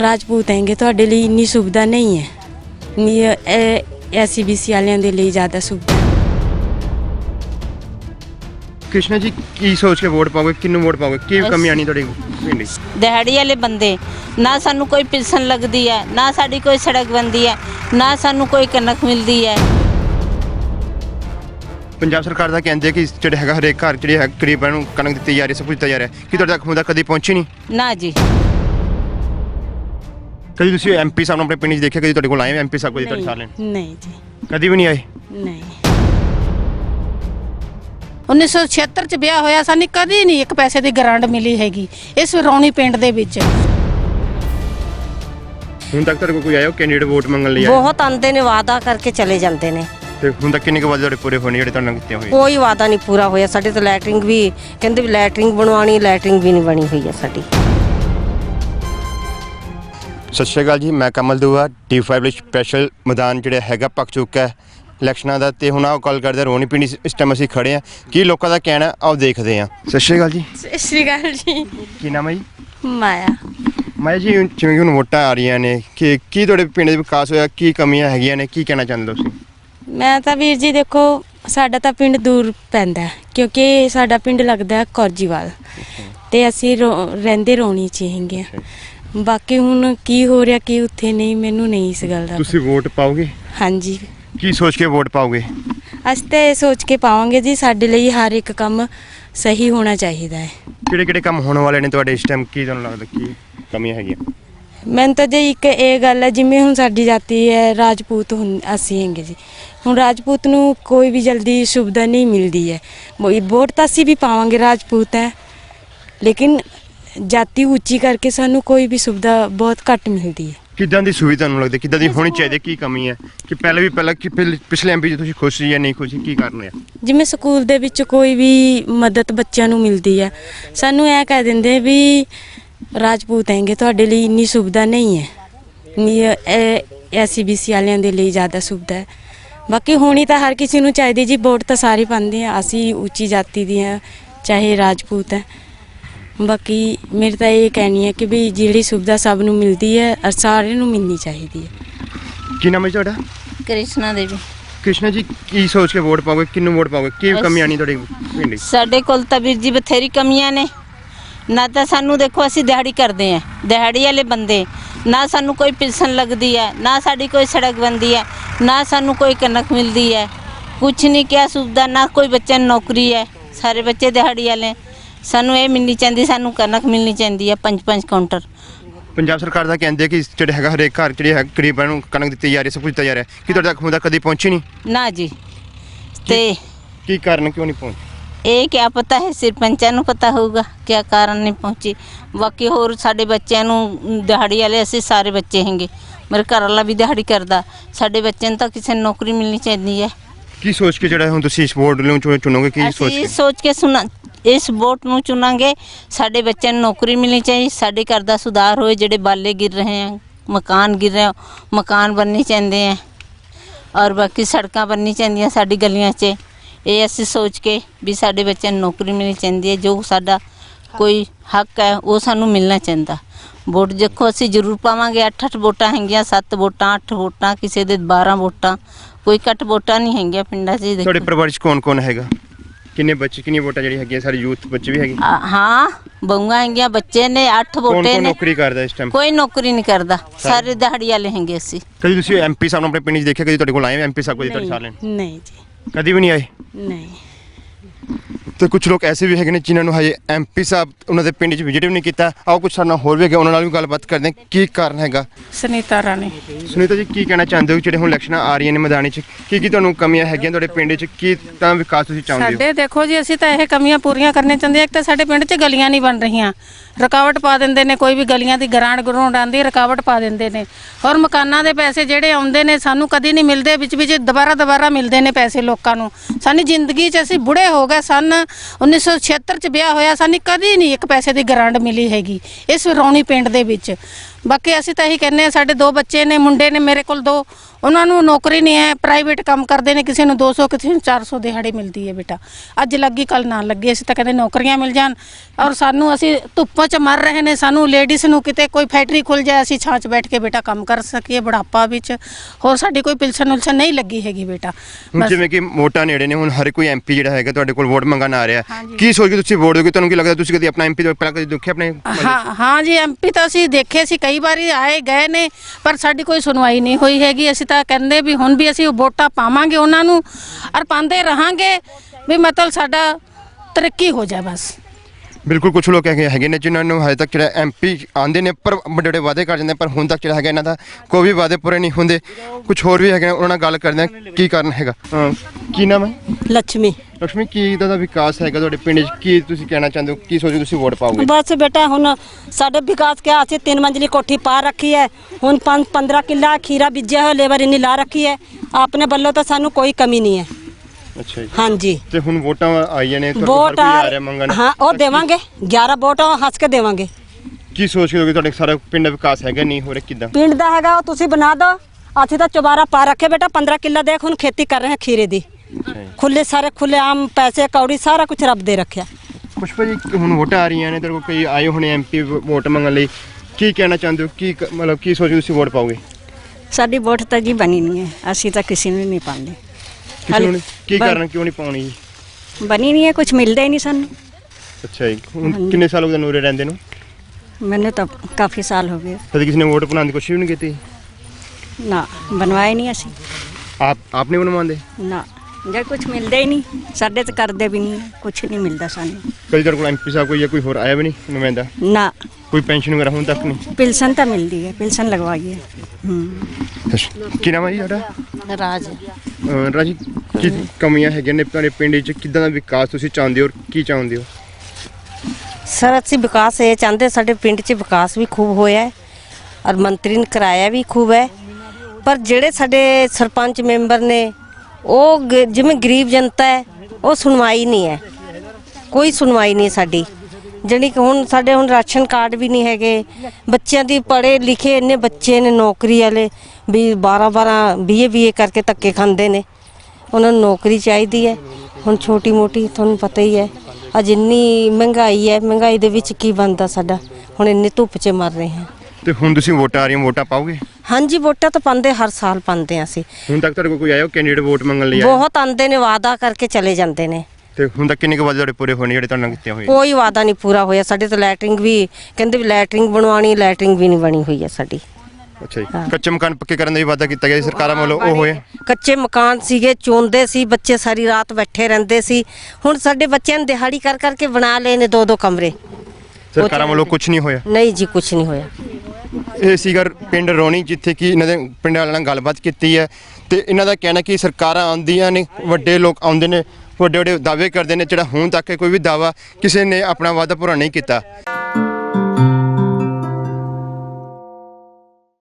ਰਾਜਪੂਤ ਹੈਗੇ ਤੁਹਾਡੇ ਲਈ ਇੰਨੀ ਸੁਵਿਧਾ ਨਹੀਂ ਹੈ। ਨਹੀਂ ਐਸਸੀਬੀਸੀ ਵਾਲਿਆਂ ਦੇ ਲਈ ਜ਼ਿਆਦਾ ਸੁਵਿਧਾ। ਕ੍ਰਿਸ਼ਨਾ ਜੀ ਕੀ ਸੋਚ ਕੇ ਵੋਟ ਪਾਓਗੇ? ਕਿਹਨੂੰ ਵੋਟ ਪਾਓਗੇ? ਕੀ ਕਮੀ ਆਣੀ ਤੁਹਾਡੀ ਪਿੰਡ 'ਚ? ਦਿਹਾੜੀ ਵਾਲੇ ਬੰਦੇ ਨਾ ਸਾਨੂੰ ਕੋਈ ਪਿਲਸਨ ਲੱਗਦੀ ਹੈ ਨਾ ਸਾਡੀ ਕੋਈ ਸੜਕ ਬਣਦੀ ਹੈ ਨਾ ਸਾਨੂੰ ਕੋਈ ਕਣਕ ਮਿਲਦੀ ਹੈ। ਪੰਜਾਬ ਸਰਕਾਰ ਦਾ ਕਹਿੰਦੇ ਕਿ ਜਿਹੜੇ ਹੈਗਾ ਹਰੇਕ ਘਰ ਜਿਹੜੇ ਹੈ ਗਰੀਬਾਂ ਨੂੰ ਕਣਕ ਦਿੱਤੀ ਜਾ ਰਹੀ ਹੈ ਸਭ ਕੁਝ ਦਿੱਤਾ ਜਾ ਰਿਹਾ ਹੈ। ਕਿ ਤੁਹਾਡੇ ਤੱਕ ਹੁੰਦਾ ਕਦੀ ਪਹੁੰਚੀ ਨਹੀਂ? ਨਾ ਜੀ। ਕਦੀ ਤੁਸੀਂ ਐਮਪੀ ਸਾਹਿਬ ਨੂੰ ਆਪਣੇ ਪਿੰਡ 'ਚ ਦੇਖਿਆ ਕਦੀ ਤੁਹਾਡੇ ਕੋਲ ਆਏ ਐਮਪੀ ਸਾਹਿਬ ਕੋਈ ਤੁਹਾਡੇ ਲੈਣ ਨਹੀਂ ਜੀ। ਕਦੀ ਵੀ ਨਹੀਂ ਆਏ? ਨਹੀਂ। 1976 ਚ ਵਿਆਹ ਹੋਇਆ ਸਾਨੂੰ ਕਦੀ ਨਹੀਂ ਇੱਕ ਪੈਸੇ ਦੀ ਗ੍ਰਾਂਟ ਮਿਲੀ ਹੈਗੀ ਇਸ ਰੌਣੀ ਪਿੰਡ ਦੇ ਵਿੱਚ। ਹੁਣ ਤੱਕ ਤੁਹਾਡੇ ਕੋਲ ਕੋਈ ਆਇਆ ਕੈਂਡੀਡੇਟ ਵੋਟ ਮੰਗਣ ਲਈ ਆਇਆ? ਬਹੁਤ ਆਂਦੇ ਨੇ ਵਾਅਦਾ ਕਰਕੇ ਚਲੇ ਜਾਂਦੇ ਨੇ। ਤੇ ਹੁਣ ਤੱਕ ਕਿੰਨੇ ਕੁ ਵਾਅਦੇ ਤੁਹਾਡੇ ਪੂਰੇ ਹੋਣੇ ਜਿਹੜੇ ਤੁਹਾਡੇ ਨਾਲ ਕੀਤੇ ਹੋਏ? ਕੋਈ ਵਾਅਦਾ ਨਹੀਂ ਪੂਰਾ ਹੋਇਆ ਸਾਡੇ ਤਾਂ ਲੈਟਰਿੰਗ ਵੀ ਕਹਿੰਦੇ ਵੀ ਲੈਟਰਿੰਗ ਬਣਵਾਣੀ ਲੈਟਰਿੰਗ ਵੀ ਨਹੀਂ ਬਣੀ ਹੋਈ ਹੈ ਸਾਡੀ। ਸਤਿ ਸ਼੍ਰੀ ਅਕਾਲ ਜੀ ਮੈਂ ਕਮਲ ਦੂਆ ਟੀ5 ਲਈ ਸਪੈਸ਼ਲ ਮੈਦਾਨ ਜਿਹੜਾ ਹੈਗਾ ਪੱਕ ਚੁੱਕਾ ਹੈ ਇਲੈਕਸ਼ਨਾਂ ਦਾ ਤੇ ਹੁਣ ਆਓ ਕਾਲ ਕਰਦੇ ਰੋਣੀ ਪਿੰਡੀ ਇਸ ਟਾਈਮ ਅਸੀਂ ਖੜੇ ਆ ਕੀ ਲੋਕਾਂ ਦਾ ਕਹਿਣਾ ਆਓ ਦੇਖਦੇ ਆ ਸਤਿ ਸ਼੍ਰੀ ਅਕਾਲ ਜੀ। ਸਤਿ ਸ਼੍ਰੀ ਅਕਾਲ ਜੀ। ਕੀ ਨਾਮ ਹੈ ਜੀ? ਮਾਇਆ। ਮੈਂ ਜੀ ਹੁਣ ਜਿਵੇਂ ਕਿ ਹੁਣ ਵੋਟਾਂ ਆ ਰਹੀਆਂ ਨੇ ਕਿ ਕੀ ਤੁਹਾਡੇ ਪਿੰਡ ਦੇ ਵਿਕਾਸ ਹੋਇਆ ਕੀ ਕਮੀਆਂ ਹੈਗੀਆਂ ਨੇ ਕੀ ਕਹਿਣਾ ਚਾਹੁੰਦੇ ਹੋ ਤੁਸੀਂ? ਮੈਂ ਤਾਂ ਵੀਰ ਜੀ ਦੇਖੋ ਸਾਡਾ ਤਾਂ ਪਿੰਡ ਦੂਰ ਪੈਂਦਾ ਕਿਉਂਕਿ ਸਾਡਾ ਪਿੰਡ ਲੱਗਦਾ ਹੈ ਕੌਰਜੀਵਾਲ। ਤੇ ਅਸੀਂ ਰਹਿੰਦੇ ਰੋਣੀ ਚ ਹੀ ਹੈਗੇ ਆ ਬਾਕੀ ਹੁਣ ਕੀ ਹੋ ਰਿਹਾ ਕੀ ਉੱਥੇ ਨਹੀਂ ਮੈਨੂੰ ਨਹੀਂ ਇਸ ਗੱਲ ਦਾ ਤੁਸੀਂ ਵੋਟ ਪਾਓਗੇ। ਹਾਂਜੀ। ਕੀ ਸੋਚ ਕੇ ਵੋਟ ਪਾਓਗੇ? ਅਸੀਂ ਤਾਂ ਇਹ ਸੋਚ ਕੇ ਪਾਵਾਂਗੇ ਜੀ ਸਾਡੇ ਲਈ ਹਰ ਇੱਕ ਕੰਮ ਸਹੀ ਹੋਣਾ ਚਾਹੀਦਾ ਹੈ। ਕਿਹੜੇ ਕਿਹੜੇ ਕੰਮ ਹੋਣ ਵਾਲੇ ਨੇ ਤੁਹਾਡੇ ਇਸ ਟਾਈਮ ਕੀ ਤੁਹਾਨੂੰ ਲੱਗਦਾ ਕੀ ਕਮੀਆਂ ਹੈਗੀਆਂ? ਮੈਨੂੰ ਤਾਂ ਜੀ ਇੱਕ ਇਹ ਗੱਲ ਹੈ ਜਿਵੇਂ ਹੁਣ ਸਾਡੀ ਜਾਤੀ ਹੈ ਰਾਜਪੂਤ ਹੁਣ ਅਸੀਂ ਹੈਗੇ ਜੀ। ਹੁਣ ਰਾਜਪੂਤ ਨੂੰ ਕੋਈ ਵੀ ਜਲਦੀ ਸੁਵਿਧਾ ਨਹੀਂ ਮਿਲਦੀ ਹੈ। ਵੋਟ ਤਾਂ ਅਸੀਂ ਵੀ ਪਾਵਾਂਗੇ ਰਾਜਪੂਤ ਹੈ। ਲੇਕਿਨ ਜਾਤੀ ਉੱਚੀ ਕਰਕੇ ਸਾਨੂੰ ਕੋਈ ਵੀ ਸੁਵਿਧਾ ਬਹੁਤ ਘੱਟ ਮਿਲਦੀ ਹੈ। ਕਿੱਦਾਂ ਦੀ ਸੁਵਿਧਾ ਤੁਹਾਨੂੰ ਲੱਗਦਾ ਕਿੱਦਾਂ ਦੀ ਹੋਣੀ ਚਾਹੀਦੀ ਹੈ? ਕੀ ਕਮੀ ਹੈ? ਕਿ ਪਹਿਲੇ ਵੀ ਪਹਿਲਾਂ ਕਿ ਪਿਛਲੇ ਐਮਪੀ 'ਚ ਤੁਸੀਂ ਖੁਸ਼ ਸੀ ਜਾਂ ਨਹੀਂ ਖੁਸ਼ ਸੀ? ਕੀ ਕਾਰਨ ਹੈ ਜਿਵੇਂ ਸਕੂਲ ਦੇ ਵਿੱਚ ਕੋਈ ਵੀ ਮਦਦ ਬੱਚਿਆਂ ਨੂੰ ਮਿਲਦੀ ਹੈ ਸਾਨੂੰ ਇਹ ਕਹਿ ਦਿੰਦੇ ਵੀ ਰਾਜਪੂਤ ਹੈਗੇ ਤੁਹਾਡੇ ਲਈ ਇੰਨੀ ਸੁਵਿਧਾ ਨਹੀਂ ਹੈ। ਨਹੀਂ ਐਸਸੀਬੀਸੀ ਵਾਲਿਆਂ ਦੇ ਲਈ ਜ਼ਿਆਦਾ ਸੁਵਿਧਾ ਹੈ। ਬਾਕੀ ਹੋਣੀ ਤਾਂ ਹਰ ਕਿਸੇ ਨੂੰ ਚਾਹੀਦੀ ਜੀ ਵੋਟ ਤਾਂ ਸਾਰੇ ਪਾਉਂਦੇ ਆ। ਅਸੀਂ ਉੱਚੀ ਜਾਤੀ ਦੀ ਹਾਂ ਚਾਹੇ ਰਾਜਪੂਤ ਹੈ। ਬਾਕੀ ਮੇਰੇ ਤਾਂ ਇਹ ਕਹਿਣੀ ਹੈ ਕਿ ਵੀ ਜਿਹੜੀ ਸੁਵਿਧਾ ਸਭ ਨੂੰ ਮਿਲਦੀ ਹੈ ਔਰ ਸਾਰਿਆਂ ਨੂੰ ਮਿਲਣੀ ਚਾਹੀਦੀ ਹੈ। ਕੀ ਨਾਮ ਹੈ ਜੀ ਤੁਹਾਡਾ? ਕ੍ਰਿਸ਼ਨਾ ਦੇਵੀ। ਕ੍ਰਿਸ਼ਨਾ ਜੀ ਕੀ ਸੋਚ ਕੇ ਵੋਟ ਪਾਓਗੇ? ਕਿਹਨੂੰ ਵੋਟ ਪਾਓਗੇ? ਕੀ ਕਮੀ ਆਣੀ ਤੁਹਾਡੀ ਪਿੰਡ 'ਚ? ਸਾਡੇ ਕੋਲ ਤਾਂ ਵੀਰ ਜੀ ਬਥੇਰੀ ਕਮੀਆਂ ਨੇ। ਨਾ ਤਾਂ ਸਾਨੂੰ ਦੇਖੋ ਅਸੀਂ ਦਿਹਾੜੀ ਕਰਦੇ ਆਂ ਦਿਹਾੜੀ ਵਾਲੇ ਬੰਦੇ। ਨਾ ਸਾਨੂੰ ਕੋਈ ਪਿਲਸਨ ਲੱਗਦੀ ਹੈ ਨਾ ਸਾਡੀ ਕੋਈ ਸੜਕ ਬਣਦੀ ਹੈ ਨਾ ਸਾਨੂੰ ਕੋਈ ਕਣਕ ਮਿਲਦੀ ਹੈ। ਕੁਛ ਨਹੀਂ ਕਿਆ ਸੁਵਿਧਾ ਨਾ ਕੋਈ ਬੱਚੇ ਨੂੰ ਨੌਕਰੀ ਹੈ। ਸਾਰੇ ਬੱਚੇ ਦਿਹਾੜੀ ਵਾਲੇ। ਸਾਨੂੰ ਇਹ ਮਿਲਣੀ ਚਾਹੀਦੀ ਸਾਨੂੰ ਕਣਕ ਮਿਲਣੀ ਚਾਹੀਦੀ ਹੈ ਪੰਜ ਪੰਜ ਕਾਊਂਟਰ ਪੰਜਾਬ ਸਰਕਾਰ ਦਾ ਕਹਿੰਦੇ ਕਿ ਜਿਹੜੇ ਹੈਗਾ ਹਰੇਕ ਘਰ ਜਿਹੜੇ ਹੈ ਗਰੀਬਾਂ ਨੂੰ ਕਣਕ ਦਿੱਤੀ ਜਾ ਰਹੀ ਸਭ ਕੁਝ ਦਿੱਤਾ ਜਾ ਰਿਹਾ ਕਿ ਤੁਹਾਡੇ ਤੱਕ ਹੁੰਦਾ ਕਦੀ ਪਹੁੰਚੀ ਨਹੀਂ? ਨਾ ਜੀ। ਤੇ ਕੀ ਕਾਰਨ ਕਿਉਂ ਨਹੀਂ ਪਹੁੰਚੀ? ਇਹ ਕਿਆ ਪਤਾ ਹੈ ਸਰਪੰਚਾਂ ਨੂੰ ਪਤਾ ਹੋਊਗਾ ਕਿਆ ਕਾਰਨ ਨਹੀਂ ਪਹੁੰਚੀ। ਬਾਕੀ ਹੋਰ ਸਾਡੇ ਬੱਚਿਆਂ ਨੂੰ ਦਿਹਾੜੀ ਵਾਲੇ ਅਸੀਂ ਸਾਰੇ ਬੱਚੇ ਹੈਗੇ। ਮੇਰੇ ਘਰ ਵਾਲਾ ਵੀ ਦਿਹਾੜੀ ਕਰਦਾ। ਸਾਡੇ ਬੱਚਿਆਂ ਨੂੰ ਤਾਂ ਕਿਸੇ ਨੂੰ ਨੌਕਰੀ ਮਿਲਣੀ ਚਾਹੀਦੀ ਹੈ। ਕੀ ਸੋਚ ਕੇ ਜਿਹੜਾ ਹੁਣ ਤੁਸੀਂ ਇਸ ਨੂੰ ਚੁ- ਚੁਣੋਗੇ ਕੀ ਸੋਚ ਅਸੀਂ ਕੇ? ਸੋਚ ਕੇ ਸੁਣਾ ਇਸ ਵੋਟ ਨੂੰ ਚੁਣਾਂਗੇ ਸਾਡੇ ਬੱਚਿਆਂ ਨੂੰ ਨੌਕਰੀ ਮਿਲਣੀ ਚਾਹੀਦੀ ਸਾਡੇ ਘਰ ਦਾ ਸੁਧਾਰ ਹੋਏ ਜਿਹੜੇ ਬਾਲੇ ਗਿਰ ਰਹੇ ਹਨ ਮਕਾਨ ਗਿਰ ਰਹੇ ਆ, ਮਕਾਨ ਬਣਨੇ ਚਾਹੀਦੇ ਆ ਔਰ ਬਾਕੀ ਸੜਕਾਂ ਬਣਨੀ ਚਾਹੀਦੀਆਂ ਸਾਡੀ ਗਲੀਆਂ 'ਚ। ਇਹ ਅਸੀਂ ਸੋਚ ਕੇ ਵੀ ਸਾਡੇ ਬੱਚਿਆਂ ਨੂੰ ਨੌਕਰੀ ਮਿਲਣੀ ਚਾਹੀਦੀ ਹੈ ਜੋ ਸਾਡਾ ਕੋਈ ਹੱਕ ਹੈ ਉਹ ਸਾਨੂੰ ਮਿਲਣਾ ਚਾਹੀਦਾ। ਵੋਟ ਦੇਖੋ ਅਸੀਂ ਜ਼ਰੂਰ ਪਾਵਾਂਗੇ 8-8 ਵੋਟਾਂ ਹੈਗੀਆਂ 7 ਵੋਟਾਂ 8 ਵੋਟਾਂ ਕਿਸੇ ਦੇ 12 ਵੋਟਾਂ ਕੋਈ ਘੱਟ ਵੋਟਾਂ ਨਹੀਂ ਹੈਗੀਆਂ ਪਿੰਡਾਂ 'ਚ ਤੁਹਾਡੇ ਪਰਿਵਾਰ 'ਚ ਕੌਣ ਕੌਣ ਹੈਗਾ? ਕਿੰਨੇ ਬੱਚੇ ਕਿੰਨੀਆਂ ਵੋਟਾਂ ਜਿਹੜੀ ਹੈਗੀਆਂ ਸਾਰੇ ਯੂਥ ਬੱਚੇ ਵੀ ਹੈਗੇ? ਆ, ਹਾਂ ਬਹੂਆਂ ਹੈਗੀਆਂ ਬੱਚੇ ਨੇ 8 ਕੌਣ ਵੋਟੇ ਕੌਣ ਨੇ। ਨੌਕਰੀ ਕਰਦਾ ਇਸ ਟਾਈਮ ਕੋਈ ਨੌਕਰੀ ਨਹੀਂ ਕਰਦਾ। ਸਾਰੇ ਦਿਹਾੜੀ ਵਾਲੇ ਹੈਗੇ ਅਸੀਂ। ਕਦੀ ਤੁਸੀਂ ਐਮਪੀ ਸਾਹਿਬ ਨੂੰ ਆਪਣੇ ਪਿੰਡ 'ਚ ਦੇਖਿਆ ਕਦੀ ਤੁਹਾਡੇ ਕੋਲ ਆਏ ਐਮਪੀ ਸਾਹਿਬ ਕੋਈ ਤੁਹਾਡੇ ਲੈਣ ਨਹੀਂ ਜੀ। ਕਦੀ ਵੀ ਨਹੀਂ ਆਏ? ਨਹੀਂ। ਤੇ ਕੁਝ ਲੋਕ ਐਸੇ ਵੀ ਹੈਗੇ ਨੇ ਜਿਨ੍ਹਾਂ ਨੂੰ ਹਜੇ ਐਮਪੀ ਸਾਹਿਬ ਉਹਨਾਂ ਦੇ ਪਿੰਡ 'ਚ ਵਿਜ਼ਿਟ ਵੀ ਨਹੀਂ ਕੀਤਾ। ਆਓ ਕੁਝ ਸਾਡੇ ਨਾਲ ਹੋਰ ਵੀ ਹੈਗੇ ਉਹਨਾਂ ਨਾਲ ਵੀ ਗੱਲਬਾਤ ਕਰਦੇ ਹਾਂ ਕੀ ਕਾਰਨ ਹੈਗਾ? ਸੁਨੀਤਾ ਰਾਣੀ। ਸੁਨੀਤਾ ਜੀ ਕੀ ਕਹਿਣਾ ਚਾਹੁੰਦੇ ਹੋ ਜਿਹੜੇ ਹੁਣ ਇਲੈਕਸ਼ਨਾਂ ਆ ਰਹੀਆਂ ਨੇ ਮੈਦਾਨ 'ਚ? ਕੀ ਕੀ ਤੁਹਾਨੂੰ ਕਮੀਆਂ ਹੈਗੀਆਂ ਤੁਹਾਡੇ ਪਿੰਡ 'ਚ? ਕੀ ਤਾਂ ਵਿਕਾਸ ਤੁਸੀਂ ਚਾਹੁੰਦੇ ਹੋ? ਸਾਡੇ ਦੇਖੋ ਜੀ ਅਸੀਂ ਤਾਂ ਇਹ ਕਮੀਆਂ ਪੂਰੀਆਂ ਕਰਨੀਆਂ ਚਾਹੁੰਦੇ ਹਾਂ ਇੱਕ ਤਾਂ ਸਾਡੇ ਪਿੰਡ 'ਚ ਗਲੀਆਂ ਨਹੀਂ ਬਣ ਰਹੀਆਂ। ਰੁਕਾਵਟ ਪਾ ਦਿੰਦੇ ਨੇ ਕੋਈ ਵੀ ਗਲੀਆਂ ਦੀ ਗਰਾਂਡ ਗਰੂੰਡ ਆਂਦੀ ਰੁਕਾਵਟ ਪਾ ਦਿੰਦੇ ਨੇ। ਔਰ ਮਕਾਨਾਂ ਦੇ ਪੈਸੇ ਜਿਹੜੇ ਆਉਂਦੇ ਨੇ ਸਾਨੂੰ ਕਦੀ ਨਹੀਂ ਮਿਲਦੇ ਵਿੱਚ ਵਿੱਚ ਦੁਬਾਰਾ ਦੁਬਾਰਾ ਮਿਲਦੇ ਨੇ ਪੈਸੇ ਲੋਕਾਂ ਨੂੰ। ਸਾਡੀ ਜ਼ਿੰਦਗੀ 'ਚ ਅਸੀਂ ਬੁੜੇ ਹੋ ਗਏ ਸਨ 1976 ਚ ਵਿਆਹ ਹੋਇਆ ਸਾਨੂੰ ਕਦੀ ਨਹੀਂ ਇੱਕ ਪੈਸੇ ਦੀ ਗ੍ਰਾਂਟ ਮਿਲੀ ਹੈਗੀ ਇਸ ਰੌਣੀ ਪਿੰਡ ਦੇ ਵਿੱਚ। ਬਾਕੀ ਅਸੀਂ ਤਾਂ ਇਹੀ ਕਹਿੰਦੇ ਆ ਸਾਡੇ ਦੋ ਬੱਚੇ ਨੇ ਮੁੰਡੇ ਨੇ ਮੇਰੇ ਕੋਲ ਦੋ। ਉਹਨਾਂ ਨੂੰ ਨੌਕਰੀ ਨਹੀਂ ਹੈ ਪ੍ਰਾਈਵੇਟ ਕੰਮ ਕਰਦੇ ਨੇ ਕਿਸੇ ਨੂੰ 200 ਕਿਸੇ ਨੂੰ 400 ਦਿਹਾੜੀ ਮਿਲਦੀ ਹੈ ਬੇਟਾ। ਅੱਜ ਲੱਗੀ ਕੱਲ ਨਾ ਲੱਗੀ ਅਸੀਂ ਤਾਂ ਕਹਿੰਦੇ ਨੌਕਰੀਆਂ ਮਿਲ ਜਾਣ। ਔਰ ਸਾਨੂੰ ਅਸੀਂ ਧੁੱਪਾਂ 'ਚ ਮਰ ਰਹੇ ਨੇ ਸਾਨੂੰ ਲੇਡੀਜ਼ ਨੂੰ ਕਿਤੇ ਕੋਈ ਫੈਕਟਰੀ ਖੁੱਲ ਜਾਏ ਅਸੀਂ ਛਾਂ 'ਚ ਬੈਠ ਕੇ ਬੇਟਾ ਕੰਮ ਕਰ ਸਕੀਏ ਬੁਢਾਪਾ ਵਿੱਚ। ਹੋਰ ਸਾਡੀ ਕੋਈ ਪਿਲਸਨ ਉਲਸਨ ਨਹੀਂ ਲੱਗੀ ਹੈਗੀ ਬੇਟਾ। ਜਿਵੇਂ ਕਿ ਵੋਟਾਂ ਨੇੜੇ ਨੇ ਹੁਣ ਹਰ ਕੋਈ ਐਮਪੀ ਜਿਹੜਾ ਹੈਗਾ ਤੁਹਾਡੇ ਕੋਲ ਵੋਟ ਮੰਗਣ ਆ ਰਿਹਾ। ਕੀ ਸੋਚ ਕੇ ਤੁਸੀਂ ਵੋਟ ਦੋਗੇ ਤੁਹਾਨੂੰ ਕੀ ਲੱਗਦਾ ਤੁਸੀਂ ਕਦੀ ਆਪਣਾ ਐਮਪੀ ਪਹਿਲਾਂ ਕਦੀ ਦੇਖਿਆ ਆਪਣੇ ਹਾਂ ਹਾਂ ਜੀ ਐਮਪੀ ਤਾਂ ਅਸੀਂ ਦੇਖੇ ਸੀ ਕਈ ਵਾਰੀ ਆਏ ਗਏ ਨੇ ਪਰ ਸਾਡੀ ਕੋਈ ਸੁਣਵਾਈ ਨਹੀਂ ਹੋਈ ਹੈਗੀ। ਅਸੀਂ ਤਾਂ ਕਹਿੰਦੇ ਵੀ ਹੁਣ ਵੀ ਅਸੀਂ ਵੋਟਾਂ ਪਾਵਾਂਗੇ ਉਹਨਾਂ ਨੂੰ ਔਰ ਪਾਉਂਦੇ ਰਹਾਂਗੇ ਵੀ ਮਤਲਬ ਸਾਡਾ ਤਰੱਕੀ ਹੋ ਜਾਏ ਬਸ। ਬਿਲਕੁਲ ਕੁਝ ਲੋਕ ਹੈਗੇ ਹੈਗੇ ਨੇ ਜਿਨ੍ਹਾਂ ਨੂੰ ਹਜੇ ਤੱਕ ਜਿਹੜਾ ਐਮਪੀ ਆਂਦੇ ਨੇ ਪਰ ਵੱਡੇ ਵਾਅਦੇ ਕਰ ਜਾਂਦੇ ਪਰ ਹੁਣ ਤੱਕ ਜਿਹੜਾ ਹੈਗਾ ਇਹਨਾਂ ਦਾ ਕੋਈ ਵੀ ਵਾਅਦੇ ਪੂਰੇ ਨਹੀਂ ਹੁੰਦੇ। ਕੁਝ ਹੋਰ ਵੀ ਹੈਗੇ ਉਹਨਾਂ ਨਾਲ ਗੱਲ ਕਰਦੇ ਆ ਕੀ ਕਾਰਨ ਹੈਗਾ? ਕੀ ਨਾਮ ਹੈ? ਲక్ష్ਮੀ ਲక్ష్ਮੀ ਕੀ ਦਾ ਦਾ ਵਿਕਾਸ ਹੈਗਾ ਤੁਹਾਡੇ ਪਿੰਡ 'ਚ? ਕੀ ਤੁਸੀਂ ਕਹਿਣਾ ਚਾਹੁੰਦੇ ਹੋ? ਕੀ ਸੋਚੋ ਤੁਸੀਂ ਵੋਟ ਪਾਓਗੇ? ਬਸ ਬੇਟਾ ਹੁਣ ਸਾਡੇ ਵਿਕਾਸ ਕਿਆ ਅਸੀਂ ਤਿੰਨ ਮੰਜ਼ਲੀ ਕੋਠੀ ਪਾ ਰੱਖੀ ਹੈ। ਹੁਣ 15 ਕਿੱਲਾ ਖੀਰਾ ਬੀਜਿਆ ਹੋਇਆ ਲੇਬਰ ਇਨੀ ਲਾ ਰੱਖੀ ਹੈ। ਆਪਣੇ ਵੱਲੋਂ ਤਾਂ ਸਾਨੂੰ ਕੋਈ ਕਮੀ ਨਹੀਂ ਹੈ। ਅੱਛਾ ਜੀ। ਹਾਂਜੀ। ਤੇ ਹੁਣ ਵੋਟਾਂ ਆਈਆਂ ਨੇ ਤੁਹਾਡੇ ਕੋਲ ਹਰ ਵੋਟ ਕੋਈ ਆ ਰਿਹਾ ਮੰਗਣ। ਹਾਂ ਉਹ ਦੇਵਾਂਗੇ। 11 ਵੋਟ ਹੱਸ ਕੇ ਦੇਵਾਂਗੇ। ਕੀ ਸੋਚ ਕੇ ਦੋਗੇ ਤੁਹਾਡੇ ਸਾਰਾ ਪਿੰਡ ਦਾ ਵਿਕਾਸ ਹੈਗਾ ਨਹੀਂ ਹੋ ਰਿਹਾ ਕਿਦਾਂ? ਪਿੰਡ ਦਾ ਹੈਗਾ ਉਹ ਤੁਸੀਂ ਬਣਾ ਦਿਓ। ਅਸੀਂ ਤਾਂ ਚੁਬਾਰਾ ਪਾ ਰੱਖੇ ਬੇਟਾ 15 ਕਿੱਲਾ ਦੇਖ ਹੁਣ ਖੇਤੀ ਕਰ ਰਹੇ ਹਾਂ ਖੀਰੇ ਦੀ। ਖੁੱਲੇ ਸਾਰੇ ਖੁੱਲੇ ਆਮ ਪੈਸੇ ਕੌੜੀ ਸਾਰਾ ਕੁਝ ਰੱਬ ਦੇ ਰੱਖਿਆ। ਪੁਸ਼ਪਾ ਜੀ ਹੁਣ ਵੋਟਾਂ ਆ ਰਹੀਆਂ ਨੇ ਤੇਰੇ ਕੋਲ ਕਈ ਆਏ ਹੋਣੇ ਐਮਪੀ ਵੋਟ ਮੰਗਣ ਲਈ। ਕੀ ਕਹਿਣਾ ਚਾਹੁੰਦੇ ਹੋ? ਕੀ ਕ- ਮਤਲਬ ਕੀ ਸੋਚ ਕੇ ਤੁਸੀਂ ਵੋਟ ਪਾਓਗੇ? ਸਾਡੀ ਵੋਟ ਤਾਂ ਜੀ ਬਣੀ ਨਹੀਂ ਹੈ। ਅਸੀਂ ਤਾਂ ਕਿਸੇ ਨੂੰ ਨਹੀਂ ਪਾਉਂਦੇ। ਕਿਸੇ ਨੂੰ ਨਹੀਂ? ਕੀ। ਕਾਰਨ ਕਿਉਂ ਨਹੀਂ ਪਾਉਣੀ ਜੀ? ਬਣੀ ਨਹੀਂ ਹੈ ਕੁਝ ਮਿਲਦਾ ਹੀ ਨਹੀਂ ਸਾਨੂੰ। ਅੱਛਾ ਜੀ ਹੁਣ ਕਿੰਨੇ ਸਾਲ ਹੋ ਗਏ ਨੂਰੇ ਰਹਿੰਦੇ ਨੂੰ? ਮੈਨੂੰ ਤਾਂ ਕਾਫੀ ਸਾਲ ਹੋ ਗਏ। ਕਦੇ ਕਿਸੇ ਨੇ ਵੋਟ ਬਣਾਉਣ ਦੀ ਕੋਸ਼ਿਸ਼ ਵੀ ਨਹੀਂ ਕੀਤੀ? ਨਾ ਬਣਵਾਏ ਨਹੀਂ ਅਸੀਂ। ਆਪ ਆਪਨੇ ਬਣਵਾਉਂਦੇ? ਨਾ ਜੇ ਕੁਝ ਮਿਲਦਾ ਹੀ ਨਹੀਂ ਸਾਡੇ ਤਾਂ ਕਰਦੇ ਵੀ ਨਹੀਂ ਕੁਝ ਨਹੀਂ ਮਿਲਦਾ ਸਾਨੂੰ। ਕਦੀ ਤੁਹਾਡੇ ਕੋਲ ਐਮਪੀ ਸਾਹਿਬ ਕੋਈ ਜਾਂ ਕੋਈ ਹੋਰ ਆਇਆ ਵੀ ਨਹੀਂ ਨੁਮਾਇੰਦਾ? ਨਾ। ਕੋਈ ਪੈਨਸ਼ਨ ਵਗੈਰਾ ਹੁਣ ਤੱਕ ਨਹੀਂ? ਪਿਲਸਨ ਤਾਂ ਮਿਲਦੀ ਹੈ ਪਿਲਸਨ ਲਗਵਾਈ ਹੈ। ਹੂੰ। ਕੀ ਨਾਮ ਹੈ ਜੀ ਤੁਹਾਡਾ? ਰਾਜ। ਰਾਜੀ ਕੀ ਕਮੀਆਂ ਹੈਗੀਆਂ ਨੇ ਤੁਹਾਡੇ ਪਿੰਡ 'ਚ ਕਿੱਦਾਂ ਦਾ ਵਿਕਾਸ ਤੁਸੀਂ ਚਾਹੁੰਦੇ ਹੋ ਔਰ ਕੀ ਚਾਹੁੰਦੇ ਹੋ? ਸਰ ਅਸੀਂ ਵਿਕਾਸ ਇਹ ਚਾਹੁੰਦੇ ਸਾਡੇ ਪਿੰਡ 'ਚ ਵਿਕਾਸ ਵੀ ਖੂਬ ਹੋਇਆ ਹੈ ਔਰ ਮੰਤਰੀ ਨੇ ਕਰਾਇਆ ਵੀ ਖੂਬ ਹੈ। ਪਰ ਜਿਹੜੇ ਸਾਡੇ ਸਰਪੰਚ ਮੈਂਬਰ ਨੇ ਉਹ ਗ- ਜਿਵੇਂ ਗਰੀਬ ਜਨਤਾ ਹੈ ਉਹ ਸੁਣਵਾਈ ਨਹੀਂ ਹੈ। ਕੋਈ ਸੁਣਵਾਈ ਨਹੀਂ ਸਾਡੀ। ਜਿਹੜੀ ਕਿ ਹੁਣ ਸਾਡੇ ਹੁਣ ਰਾਸ਼ਨ ਕਾਰਡ ਵੀ ਨਹੀਂ ਹੈਗੇ। ਬੱਚਿਆਂ ਦੀ ਪੜ੍ਹੇ ਲਿਖੇ ਇੰਨੇ ਬੱਚੇ ਨੇ ਨੌਕਰੀ ਵਾਲੇ ਵੀ 12 12 BA BA ਕਰਕੇ ਧੱਕੇ ਖਾਂਦੇ ਨੇ। ਉਹਨਾਂ ਨੂੰ ਨੌਕਰੀ ਚਾਹੀਦੀ ਹੈ। ਹੁਣ ਛੋਟੀ ਮੋਟੀ ਤੁਹਾਨੂੰ ਪਤਾ ਹੀ ਹੈ। ਅੱਜ ਇੰਨੀ ਮਹਿੰਗਾਈ ਹੈ। ਮਹਿੰਗਾਈ ਦੇ ਵਿੱਚ ਕੀ ਬਣਦਾ ਸਾਡਾ? ਹੁਣ ਇੰਨੇ ਧੁੱਪ 'ਚ ਮਰ ਰਹੇ ਹਾਂ। ਤੇ ਹੁਣ ਤੁਸੀਂ ਵੋਟਾਂ ਆ ਰਹੀਆਂ ਵੋਟਾਂ ਪਾਓਗੇ? ਹਾਂਜੀ ਵੋਟਾਂ ਤਾਂ ਪਾਉਂਦੇ ਹਰ ਸਾਲ ਪਾਉਂਦੇ ਹਾਂ ਅਸੀਂ। ਹੁਣ ਤੱਕ ਤੁਹਾਡੇ ਕੋਲ ਕੋਈ ਆਇਆ ਕੈਂਡੀਡੇਟ ਵੋਟ ਮੰਗਣ ਲਈ ਆਇਆ? ਬਹੁਤ ਆਉਂਦੇ ਨੇ ਵਾਅਦਾ ਕਰਕੇ ਚਲੇ ਜਾਂਦੇ ਨੇ। ਤੇ ਹੁਣ ਤੱਕ ਕਿੰਨੇ ਕੁ ਵਾਅਦੇ ਤੁਹਾਡੇ ਪੂਰੇ ਹੋਏ ਨੇ ਜਿਹੜੇ ਤੁਹਾਡੇ ਨਾਲ ਕੀਤੇ ਹੋਏ ਕੋਈ ਵਾਅਦਾ ਨਹੀਂ ਪੂਰਾ ਹੋਇਆ। ਸਾਡੇ ਤਾਂ ਲੈਟਰਿੰਗ ਵੀ ਕਹਿੰਦੇ ਵੀ ਲੈਟਰਿੰਗ ਬਣਵਾਉਣੀ ਲੈਟਰਿੰਗ ਵੀ ਨਹੀਂ ਬਣੀ ਹੋਈ ਹੈ ਸਾਡੀ। ਅੱਛਾ ਜੀ। ਕੱਚੇ ਮਕਾਨ ਪੱਕੇ ਕਰਨ ਦਾ ਵੀ ਵਾਅਦਾ ਕੀਤਾ ਗਿਆ ਜੀ ਸਰਕਾਰਾਂ ਵੱਲੋਂ ਉਹ ਹੋਏ? ਕੱਚੇ ਮਕਾਨ ਸੀਗੇ ਚੋਂਦੇ ਸੀ ਬੱਚੇ ਸਾਰੀ ਰਾਤ ਬੈਠੇ ਰਹਿੰਦੇ ਸੀ। ਹੁਣ ਸਾਡੇ ਬੱਚਿਆਂ ਨੇ ਦਿਹਾੜੀ ਕਰ ਕਰਕੇ ਬਣਾ ਲਏ ਨੇ ਦੋ ਦੋ ਕਮਰੇ। ਸਰਕਾਰਾਂ ਵੱਲੋਂ ਕੁਝ ਨਹੀਂ ਹੋਇਆ? ਨਹੀਂ ਜੀ ਕੁਝ ਨਹੀਂ ਹੋਇਆ। ਇਹ ਸੀਗਾ ਪਿੰਡ ਰੋਣੀ ਜਿੱਥੇ ਕਿ ਇਹਨਾਂ ਦੇ ਪਿੰਡ ਵਾਲਿਆਂ ਨਾਲ ਗੱਲਬਾਤ ਕੀਤੀ ਹੈ। ਤੇ ਇਹਨਾਂ ਦਾ ਕਹਿਣਾ ਕਿ ਸਰਕਾਰਾਂ ਆਉਂਦੀਆਂ ਨੇ ਵੱਡੇ ਲੋਕ ਆਉਂਦੇ ਨੇ ਵੱਡੇ ਵੱਡੇ ਦਾਅਵੇ ਕਰਦੇ ਨੇ ਜਿਹੜਾ ਹੁਣ ਤੱਕ ਕੋਈ ਵੀ ਦਾਵਾ ਕਿਸੇ ਨੇ ਆਪਣਾ ਵਾਅਦਾ ਪੂਰਾ ਨਹੀਂ ਕੀਤਾ।